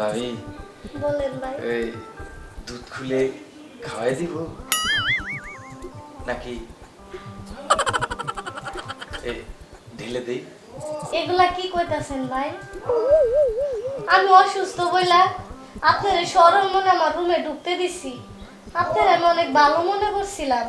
ভাবি বলেন ভাই। ওই দুধ খুলে খাওয়াই দিব? নাকি ঢেলে দেই? এগুলা কি কইতাছেন ভাই? আমি অসুস্থ বইলা আপনার সরল মনে আমার রুমে ঢুকতে দিছি। আপনার আমি অনেক ভালো মনে করছিলাম।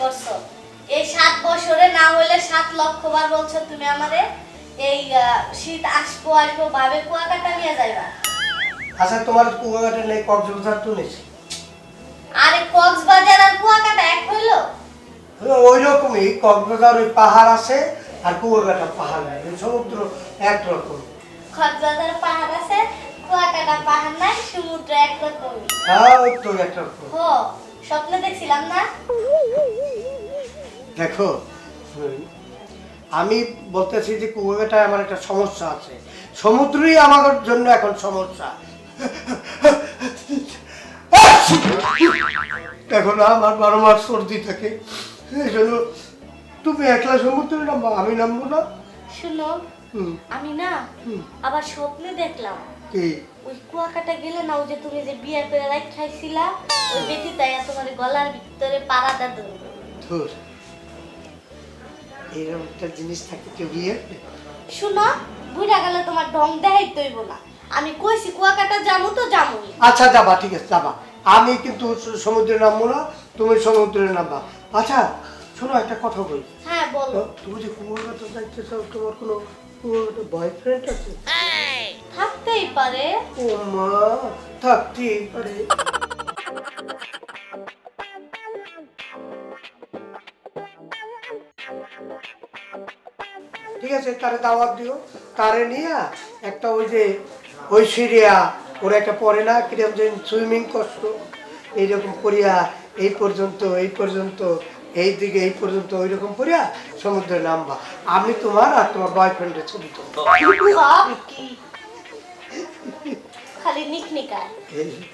করছ এই সাত বছরে না হইলে সাত লক্ষ বার বলছো তুমি আমারে এই শীত আসব আসব ভাবে কুয়াকাটা নিয়ে যাইবা। আচ্ছা তোমার কুয়াকাটা নেই কক্সবাজার তো নিছি। আরে কক্সবাজার আর কুয়াকাটা এক হইল? ওই রকমই কক্সবাজার ওই পাহাড় আছে আর কুয়াকাটা পাহাড় নাই সমুদ্র একরকম কক্সবাজার পাহাড় আছে কুয়াকাটা পাহাড় নাই সমুদ্র একরকমই হ্যাঁ ওই তো একরকম হো স্বপ্নে দেখছিলাম না? দেখো আমি বলতেছি যে কুয়াকাটায় আমার একটা সমস্যা আছে। সমুদ্রই আমার জন্য এখন সমস্যা। এখন আমার বারো মাস সর্দি থাকে। এই জন্য তুমি একলা সমুদ্রে নামবো আমি নামবো না। শুনো আমি না আবার স্বপ্নে দেখলাম। কি? ওই কুয়াকাটা গেলে না ওই যে তুমি যে বিয়ে করে রাখ খাইছিলা ওই বেটি তাই তোমার গলার ভিতরে পাড়াটা ধরবে ধুর। এরকম একটা জিনিস থাকে কেউ বিয়ে শুনো বুড়া গেলে তোমার ঢং দেখাই তৈব না। আমি কইছি কুয়াকাটা যাব তো যাবোই আচ্ছা যাবা ঠিক আছে যাবা। আমি কিন্তু সমুদ্রে নামবো না তুমি সমুদ্রে নামবা। আচ্ছা শোনো একটা কথা বলি। হ্যাঁ বলো। তুমি যে কুয়াকাটা যাইতে চাও তোমার কোনো কুয়াকাটা বয়ফ্রেন্ড আছে। থাকতেই পারে। ও মা থাকতেই পারে। ঠিক আছে তারে দাওয়াত দিও। তারে নিয়ে একটা ওই যে ঐশ্বরিয়া ওরা একটা পরে না কিরম যে সুইমিং কষ্ট এইরকম করিয়া এই পর্যন্ত এই পর্যন্ত এই দিকে এই পর্যন্ত ওই রকম করিয়া সমুদ্রে নামবা। আমি তোমার আর তোমার বয়ফ্রেন্ডের ছবি তো খালি নিকনিকায়।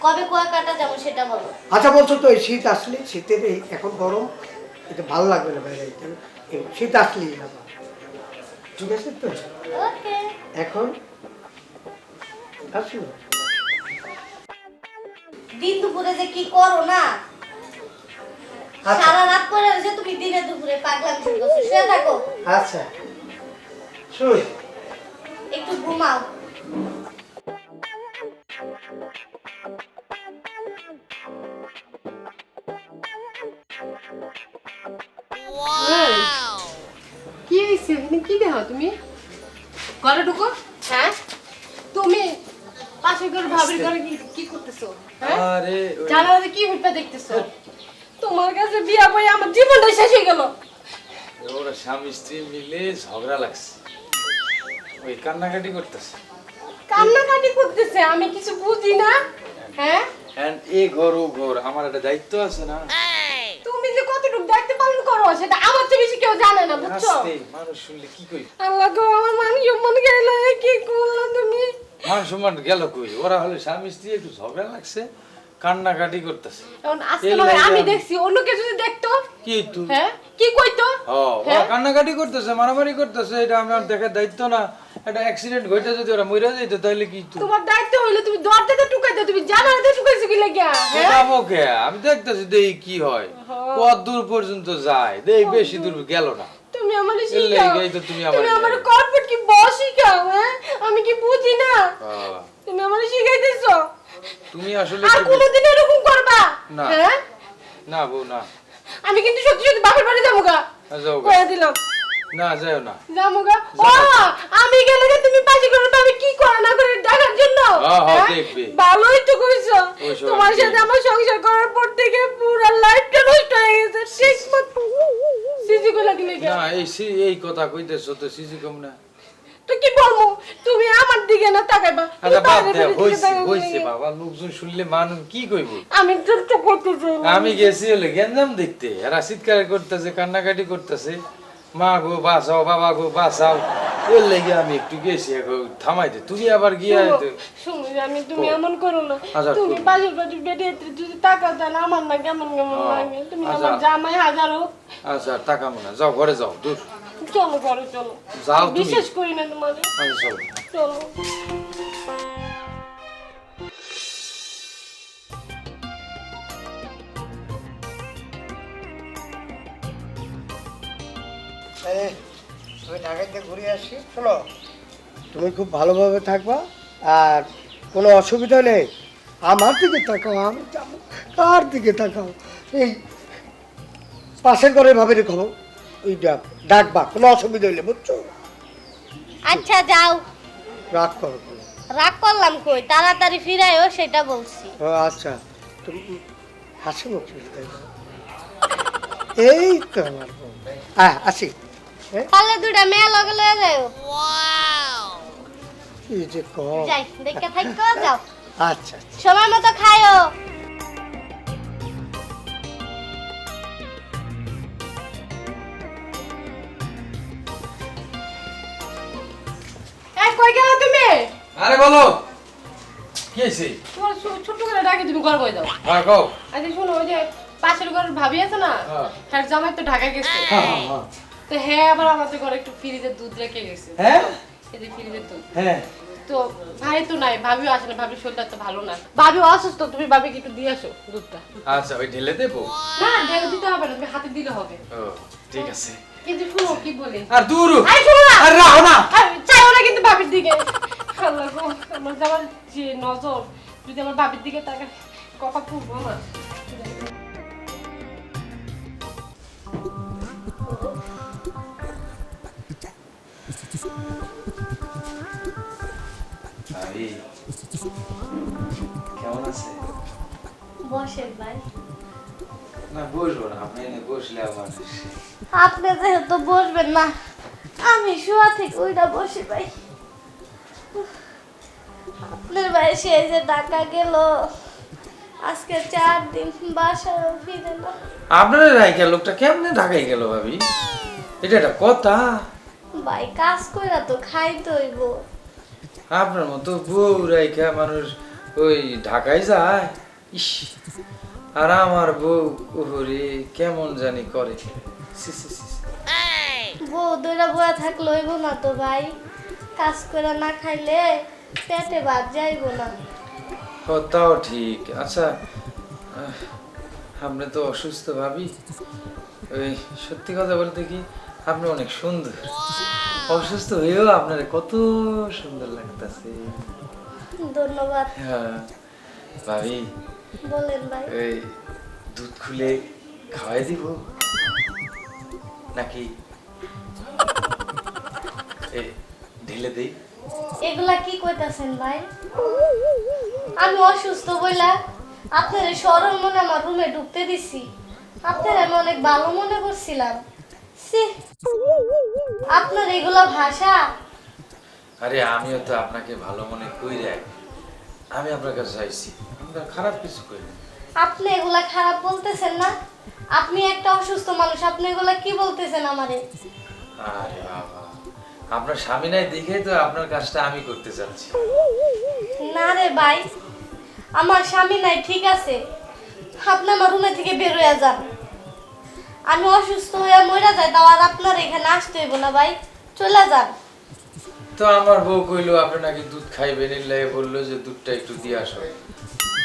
কবে কুয়াকাটা যাব সেটা বলো। আচ্ছা বলছো তো এই শীত আসলে শীতের এই এখন গরম এটা ভালো লাগবে না বাইরে। শীত আসলেই না। ঠিক আছে তো? এখন আসলো দিন দুপুরে যে কি করো না সারা রাত করে যে তুমি দিনে দুপুরে পাগলামি শুরু করছ শুয়ে থাকো। আচ্ছা। শুই। একটু ঘুমাও। কি হয়েছে? এখানে কি দেখো তুমি? ঘরে ঢুকো। হ্যাঁ? তুমি পাশে করে ভাবির ঘরে কি কি করতেছো? হ্যাঁ? আরে জানালাতে কি হুটপা দেখতেছো? তোমার কাছে বিয়া বই আমার জীবনটা শেষ হয়ে গেল। ওরা স্বামী স্ত্রী মিলে ঝগড়া লাগছে। ওই কান্নাকাটি করতেছে। কান্নাকাটি করতেছে আমি কিছু বুঝি না। হ্যাঁ? এন্ড এ ঘর ও ঘর আমার একটা দায়িত্ব আছে না? তুমি যে কতটুকু দায়িত্ব পালন করো সেটা আমার চেয়ে বেশি কেউ জানে না বুঝছ? মানুষ শুনলে কি কই? আল্লাহ গো আমার মান সম্মান গেল কি করলা তুমি? মান সম্মান গেল কই? ওরা হলে স্বামী স্ত্রী একটু ঝগড়া লাগছে? কান্নাকাটি করতেছে। এখন আজকে এই আমি দেখছি অন্য যদি দেখতো। কি তুই হ্যাঁ? কি কইতো? ও হ্যাঁ? কান্নাকাটি করতেছে মারামারি করতেছে এটা আমার দেখার দায়িত্ব না। একটা অ্যাক্সিডেন্ট ঘটে যদি ওরা মরে যেত তাহলে কি তুই তোমার দায়িত্ব হইল তুমি দরজাতে টুকাই দাও তুমি জানালাতে টুকাইছো কি লাগিয়া? হ্যাঁ? যাব কে? আমি দেখতেছি দেই কি হয়। কত দূর পর্যন্ত যায়? দেই বেশি দূর গেল না। তুমি আমার শিখাও তুমি আমারে তুমি আমার শিখাও। কর্পোরেট কি বস শিখাও হ্যাঁ? আমি কি বুঝি না? তুমি আমার শিখাইতেছো? তুমি আসলে আর কি- কোনোদিন এরকম করবা? না। হ্যাঁ? না বউ না। আমি কিন্তু সত্যি সত্যি বাপের বাড়ি যাব গা। যাও গা। কয়ে দিলাম। না যাও না। যাব গা। ও আমি গেলে যে তুমি পাশে করে আমি কি করে না করে দেখার জন্য? হ্যাঁ, হ্যাঁ, হ্যাঁ? দেখবে। ভালোই তো কইছো। তোমার সাথে আমার সংসার করার পর থেকে পুরো লাইফটা নষ্ট হয়ে গেছে। ঠিক মতো সিজি কই লাগলে না এই সি- এই কথা কইতেছো তো সিসি কম না। তো কি বলব? তুমি আমার দিকে না তাকাইবা। আচ্ছা বাদ দে হইছে হইছে বাবা লোকজন শুনলে মানুষ কি কইব? আমি করতে চাই আমি গেছি হলে গেঞ্জাম দেখতে। এরা চিৎকার করতেছে কান্নাকাটি করতেছে। মা গো বাঁচাও বাবা গো বাঁচাও। এর লেগে আমি একটু গেছি থামাইতে তুমি আবার গিয়ে শোনো, আমি তুমি এমন করো না। আচ্ছা, তুমি। বাজুর যদি টাকা আমার না কেমন কেমন লাগে। তুমি আচ্ছা। আমার জামাই হাজারো আচ্ছা টাকা মনে যাও ঘরে যাও দূর। চলো করো চলো। যাও তুমি। বিশেষ করি না তোমার আচ্ছা চলো। চলো তুমি ঢাকাতে ঘুরে আসি শোনো। তুমি খুব ভালোভাবে থাকবা আর কোনো অসুবিধা নেই। আমার দিকে তাকাও আমি যাব। কার দিকে তাকাও? এই পাশের ঘরে ভাবে রেখো ওই ডাকবা কোনো অসুবিধা হইলে বুঝছ? আচ্ছা যাও। রাগ করো রাগ করলাম কই? তাড়াতাড়ি ফিরাইও সেটা বলছি। ও আচ্ছা। তুমি হাসি মুখ এই তো আমার হ্যাঁ আসি। তাহলে দুইটা মেয়ে লগে লয়ে যাও। কি যে কম। যাই দেখে থাকো যাও। আচ্ছা। সময় মতো খাইও। কই গেল তুমি? আরে বলো। কি হয়েছে? তোমার ছো- ছোট্ট করে ডাকি তুমি ঘর কই দাও হ্যাঁ কও। আচ্ছা শোনো ওই যে পাশের ঘরের ভাবি আছে না হ্যাঁ। তার জামাই তো ঢাকা গেছে। হ্যাঁ, হ্যাঁ। তো হ্যাঁ আবার আমাদের ঘরে একটু ফ্রিজে দুধ রেখে গেছে। হ্যাঁ এই যে ফ্রিজের দুধ। হ্যাঁ। তো ভাই তো নাই ভাবিও আসে না ভাবির শরীরটা তো ভালো না। ভাবি অসুস্থ তুমি ভাবিকে একটু দিয়ে আসো দুধটা। আচ্ছা ওই ঢেলে দেবো? না ঢেলে দিতে হবে না তুমি হাতে দিলে হবে। ও ঠিক আছে। কিন্তু শুনো কি বলি? আর দূর! আরে শোনো না! আর রাখো না! ভাবির দিকে আল্লাহ গো, আমার যে আমার যে নজর যদি আমার ভাবির দিকে তাকে কথা পুরবো না কেমন আছে? বসেন ভাই। না বসবো না আপনি বসলে আমার। আপনি যেহেতু বসবেন না আমি শোয়া থেকে ওইটা বসে ভাই। আপনার ভাই সে যে ঢাকা গেল আজকে চার দিন বাসায় ফিরে না আপনার রাইকা লোকটা কেমনে ঢাকাই গেল ভাবি? এটা একটা কথা। ভাই কাজ কইরা তো খাইতে হইব। আপনার মতো বউ রাইকা মানুষ ওই ঢাকায় যায়। ইস আর আমার বউ ওহরে কেমন জানি করে। সি, সি, সি, সি। বউ দইরা বয়া থাকলে হইব না তো ভাই। কাজ করে না খাইলে পেটে ভাত যাইব না। ও তাও ঠিক। আচ্ছা আপনি তো অসুস্থ ভাবি। ওই সত্যি কথা বলতে কি আপনি অনেক সুন্দর। অসুস্থ হয়েও আপনার কত সুন্দর লাগতেছে। ধন্যবাদ। হ্যাঁ ভাবি বলেন ভাই। ওই দুধ খুলে খাওয়াই দিব। নাকি? ঢেলে দেই। এগুলা কি কইতাছেন ভাই? আমি অসুস্থ বইলা আপনার সরল মনে আমার রুমে ঢুকতে দিছি। আপনার আমি অনেক ভালো মনে করছিলাম। আপনার এগুলা ভাষা। আরে আমিও তো আপনাকে ভালো মনে কই আমি আপনার কাছে চাইছি আপনার খারাপ কিছু না। আপনি এগুলা খারাপ বলতেছেন না? আপনি একটা অসুস্থ মানুষ আপনি এগুলা কি বলতেছেন আমারে? আরে বাবা আপনার স্বামী নাই দেখেই তো আপনার কাজটা আমি করতে চাচ্ছি। না রে ভাই আমার স্বামী নাই ঠিক আছে। আপনি আমার রুমে থেকে বের হয়ে যান। আমি অসুস্থ হয়ে মরে যাই তাও আর আপনার এখানে আসতে হইব না ভাই। চলে যান। তো আমার বউ কইলো আপনি নাকি দুধ খাইবেন? এর লাগে বলল যে দুধটা একটু দিয়ে আসো।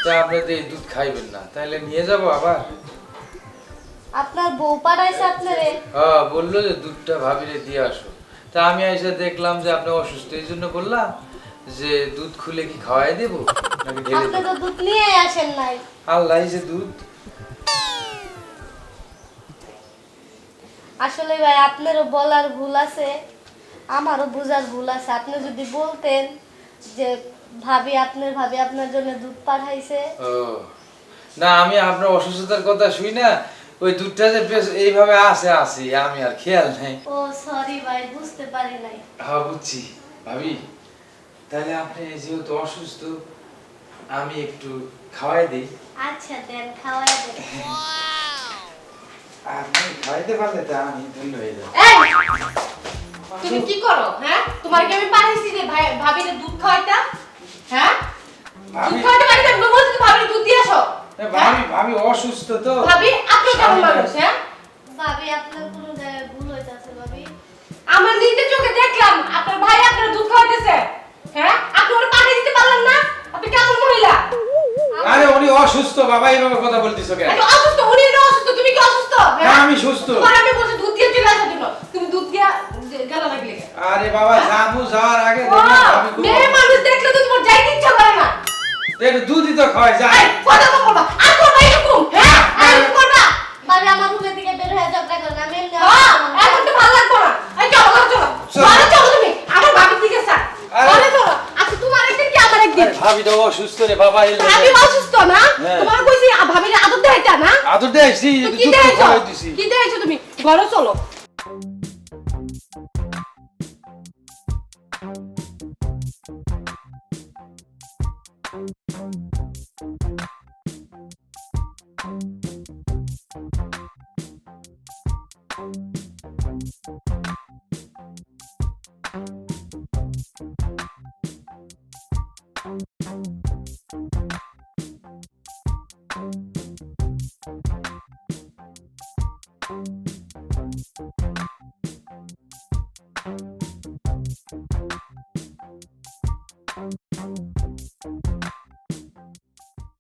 তা আপনি তো এই দুধ খাইবেন না তাহলে নিয়ে যাব আবার? আপনার বউ পাঠাইছে আপনারে? হ্যাঁ বলল যে দুধটা ভাবিরে দিয়ে আসো। তা আমি এসে দেখলাম যে আপনি অসুস্থ এই জন্য বললাম যে দুধ খুলে কি খাওয়াই দেবো নাকি ঢেলে আপনি তো দুধ নিয়ে আসেন নাই। আল্লাহ এই যে দুধ। আসলে ভাই আপনারও বলার ভুল আছে আমারও বোঝার ভুল আছে। আপনি যদি বলতেন যে ভাবি আপনার ভাবি আপনার জন্য দুধ পাঠাইছে। ও। না আমি আপনার অসুস্থতার কথা শুই না। ওই দুধটা যে বেশ এইভাবে আসে আসি আমি আর খেয়াল নেই। ও সরি ভাই বুঝতে পারি নাই। হ্যাঁ বুঝছি। ভাবি তাহলে আপনি যেহেতু অসুস্থ আমি একটু খাওয়াই দিই। আচ্ছা দেন খাওয়াই দেন। আপনি খাওয়াইতে পারলে তা আমি ধন্য হয়ে যাব। তুমি কি করো হ্যাঁ? তোমার কি আমি পাঠাইছি যে ভাই ভাবিরে দুধ খাওয়াইতা হ্যাঁ? দুধ ভাবি খাওয়াইতে পারি না বলছি তো ভাবিরে দুধ দিয়ে আসো। ভাবি ভাবি অসুস্থ তো। ভাবি আপনি কেমন মানুষ হ্যাঁ? ভাবি আপনার কোনো জায়গায় ভুল হইতাছে ভাবি। আমার নিজের চোখে দেখলাম আপনার ভাই আপনার দুধ খাওয়াইতেছে হ্যাঁ? আপনি ওরা পাঠিয়ে দিতে পারলেন না? আপনি কেমন মহিলা? আরে উনি অসুস্থ বাবা এইভাবে কথা বলতেছো কেন? এত অসুস্থ উনি না অসুস্থ তুমি কি অসুস্থ? না, আমি সুস্থ। তোমার আমি বলছি দুধ দিয়ে চলে আসার জন্য। তুমি দুধ দিয়া গেল লাগলে আরে বাবা জামু যাওয়ার আগে ভাবি খুব মেয়ে মানুষ দেখলে তো তোমার যাইতে একটু দুধই তো খাওয়াই যায়। এই, কথা তো বলবা। আর করবা এরকম? হ্যাঁ আর এরকম করবা? ভাবি আমার রুমের দিকে বের হয়ে ঝগড়া করেন আমি হ্যাঁ এখন তো ভালো লাগবে না। এই চলো ঘরে চলো। চলো। চলো তুমি। আমার ভাবির দিকে স্যার আরে- চলো। আচ্ছা তোমার একদিন কি আমার একদিন? ভাবি তো অসুস্থ রে বাবা এলো ভাবি অসুস্থ না? হ্যাঁ। তোমার কইছি ভাবির আদর দেখাইতা না? আদর দেয়ছি দুধ কি দিছি। কি দেখাইছো তুমি? ঘরে চলো।